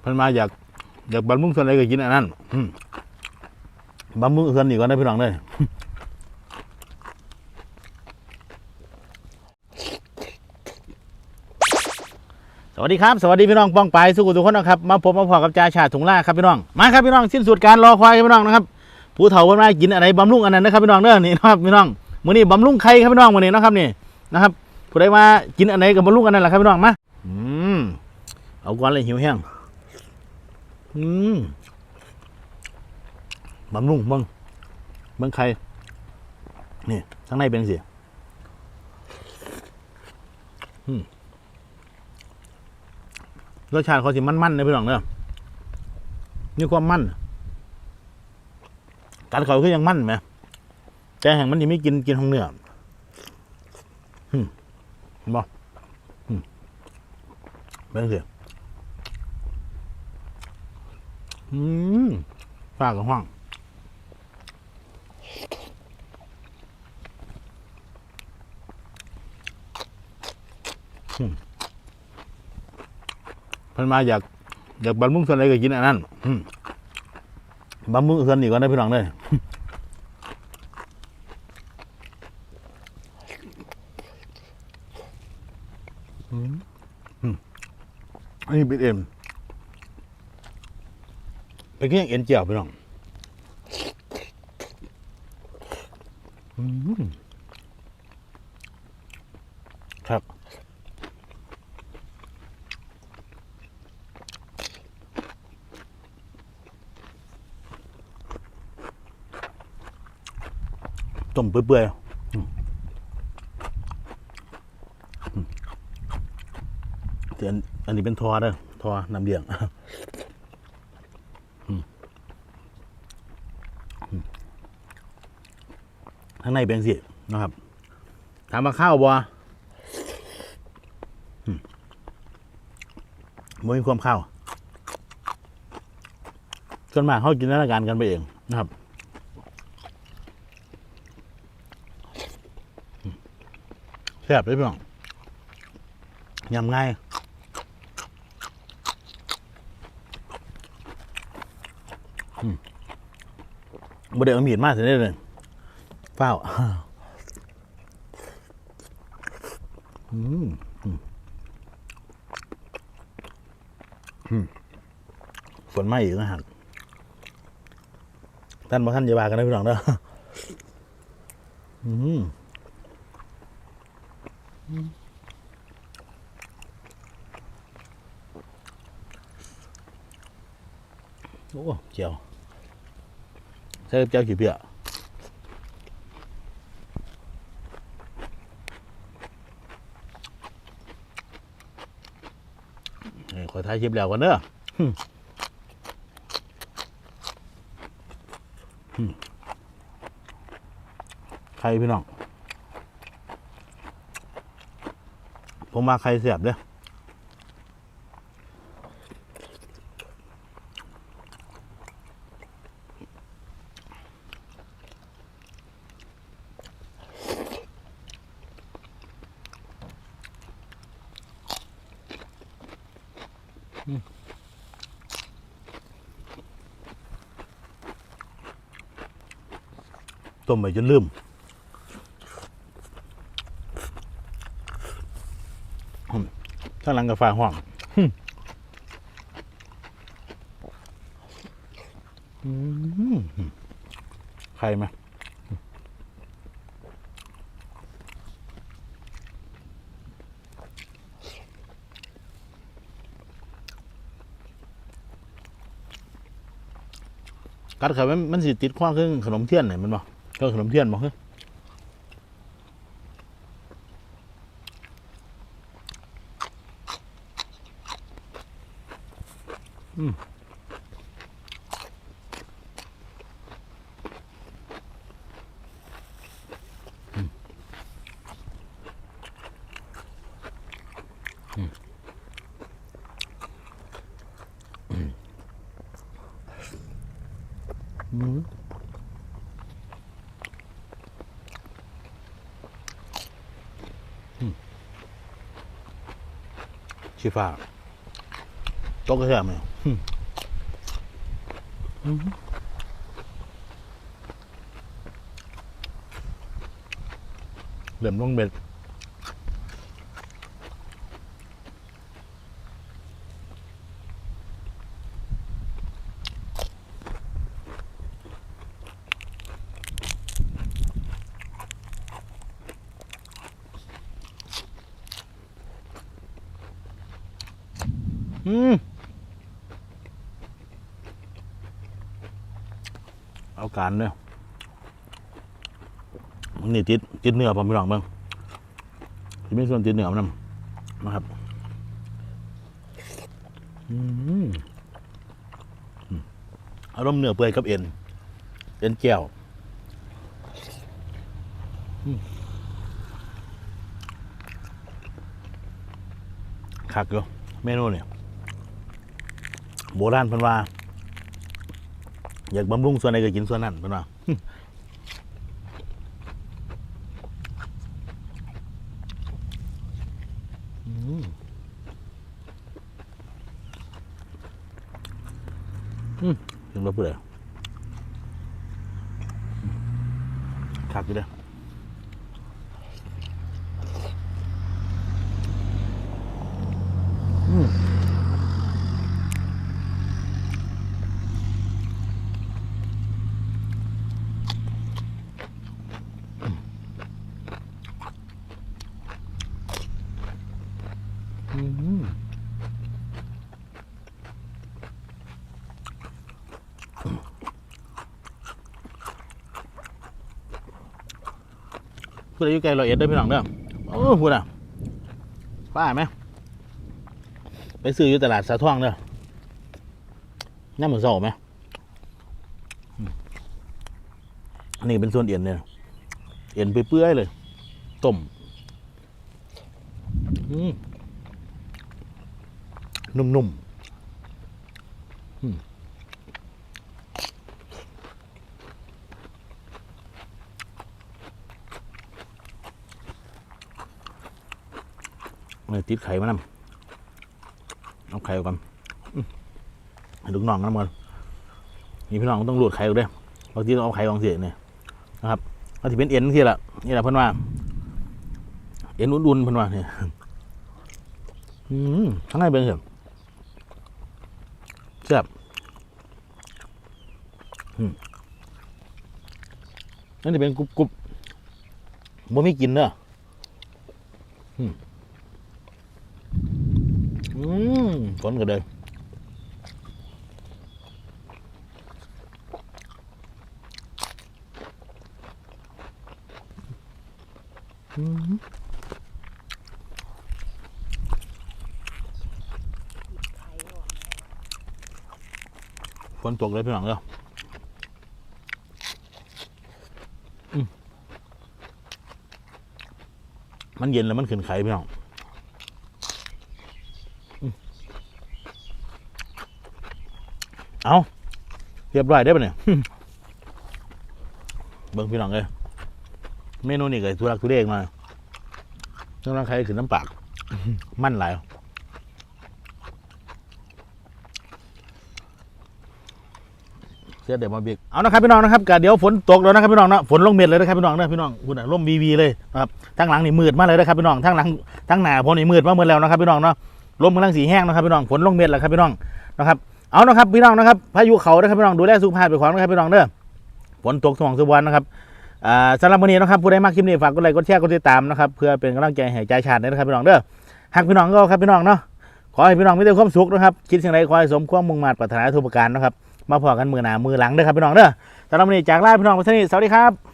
เพิ่นมาอยากอยากบำรุงส่วนใดก็กินอันนั้นอืมบำรุงส่วนนี้ก่อนนะพี่น้องเด้อสวัสดีครับ สวัสดีพี่น้องป้องไปสุขุทุกคนนะครับ มาพบมาพอกับจ่าชาถุงล่าครับพี่น้อง มาครับพี่น้องสิ้นสุดการรอคอยครับพี่น้องนะครับ ผู้เฒ่าวันมากินอะไรบำรุงอันนั้นนะครับพี่น้องเด้อนี่นะครับพี่น้องมื้อนี้บำรุงไข่ครับพี่น้องมื้อนี้นะครับนี่นะครับผู้ใดมากินอันไหนกับบำรุงอันนั้นแหละครับพี่น้องมาอืมเอาก่อนเลยหิวแห้ง อืมบำรุงเบิ่งเบิ่งไข่นี่ข้างในเป็นสิรสชาติเขาสิมันๆนะพี่น้องเนอะมีความมันการเขาคือยังมันไหมแต่แห่งมันนี่ไม่กินกินของเนื้ออืมเห็นบ่อืมเป็นสิ อืมฝากกับห้องพิ่นมาอยากอยากบำรุงส่วนใดก็กินอันนั้นอืมบำรุงส่วนนี้ก่อนนะพี่น้องเด้ออืมอืมอันนี้เป็นเอ็ม เป็นแค่เอ็นเจียวพี่น้องครับต้มเปื่อยๆอันอันนี้เป็นทอเด้อทอน้ำเลี้ยง อืมอืม ข้างในเป็นสินะครับถามมาข้าวบ่อืมบ่มีความข้าวส่วนมากเขากินนาการกันไปเองนะครับแซ่บเลยพี่น้องยำง่ายบ่ได้เอามีดมาเสียได้เลย เฝ้าอืมฝนไหม้อีกนะฮะท่านบ่ท่านอย่าบากันนะพี่น้องเด้ออืมโอ้เจียวใช่เจียวกี่เปียเอ้ย ขอท้ายคลิปแล้วกันเนอะใครพี่น้อง ผมมาใครเสียบเด้อ ต้มไปจนลืมข้างหลังกับฟ้าห้องใครไหมกัดเขามันมันสิติดข้องเครื่งขนมเทียนไหนมันบ่เค รื่องขนมเทียนบ่เฮ้ยอืมอื ชีฟ้าตกกระแทกไหมเหลื่อมลงเบ็ด อืมเอาการเนี่ยมันนี่ติดติดเนื้อผมพี่น้องเบิ่งที่มีส่วนติดเนื้อมันนำนะครับอืมอืมอารมณ์เนื้อเปื่อยกับเอ็น เอ็นแก้วคักอยู่เมนูเนี่ย โบราณเพิ่นว่า อยากบำรุงส่วนใดก็กินส่วนนั้นเพิ่นว่าอืมอืมถึงเราเปื่อยคักอยู่เด้อมอืม พูดอายุไกลเราเอ็ดได้พี่น้องเด้อโอ้พูดอะป้าไหมไปซื้ออยู่ตลาดสาท่องเด้อน้ำเหมือนโซ่ไหมอันนี้เป็นส่วนเอ็นเนี่ยเอ็นเปื่อยๆเลย ต้มอืมนุ่มๆ เนี่ยติดไข่มานำเอาไข่ออกกันให้ลูกน้องน้ำมันนี่พี่น้องต้องรูดไข่ออกด้วยบางทีต้องเอาไข่ออกเสียเนี่ยนะครับมันจะเป็นเอ็นที่ละนี่แหละเพิ่นว่า เอ็นอุ่นๆเพิ่นว่าเนี่ยอืมข้างในเป็นเสียบแซ่บนั่นจะเป็นกรุบกรุบๆบ่มีกินเด้ออืม อืมฝนก็เดินอืมฝนตกเลยพี่หลังเด้ออมมันเย็นแล้วมันขึ้นไข่พี่น้อง เอาเรียบร้อยได้ปะเนี่ยเบิ่งพี่น้องเลยเมนูนี่ก็ทุรักทุเลกมาต้องรังใครขึ้นน้ำปาก มั่นหลายเสียเดี๋ยวมาบิ๊กเอานะครับพี่น้องนะครับกะเดี๋ยวฝนตกแล้วนะครับพี่น้องเนาะฝนลงเม็ดเลยนะครับพี่น้องเนาะพี่น้องคุณน่ะร่มวีวีเลยนะครับทั้งหลังนี่มืดมากเลยนะครับพี่น้องทั้งหลังทั้งหน้าผมนี่มืดมากหมดแล้วนะครับพี่น้องเนาะลมกำลังสีแห้งนะครับพี่น้องฝนลงเม็ดแล้วครับพี่น้องนะครับ เอานะครับพี่น้องนะครับพายุเขานะครับพี่น้องดูแลสุขภาพไปขวางนะครับพี่น้องเด้อฝนตกสม่ำเสมอนะครับอ่าสำหรับวันนี้นะครับผู้ใดมากคลิปนี้ฝากกดไลค์กดแชร์กดติดตามนะครับเพื่อเป็นกำลังใจให้ใจชาตินะครับพี่น้องเด้อหากพี่น้องก็ครับพี่น้องเนาะขอให้พี่น้องมีแต่ความสุขนะครับคิดสิ่งใดขอให้สมความมุ่งมั่นปรารถนาทุกประการนะครับมาพอกันมือหนามือหลังเด้อครับพี่น้องเด้อสำหรับวันนี้จากลาพี่น้องไปที่นี่สวัสดีครับ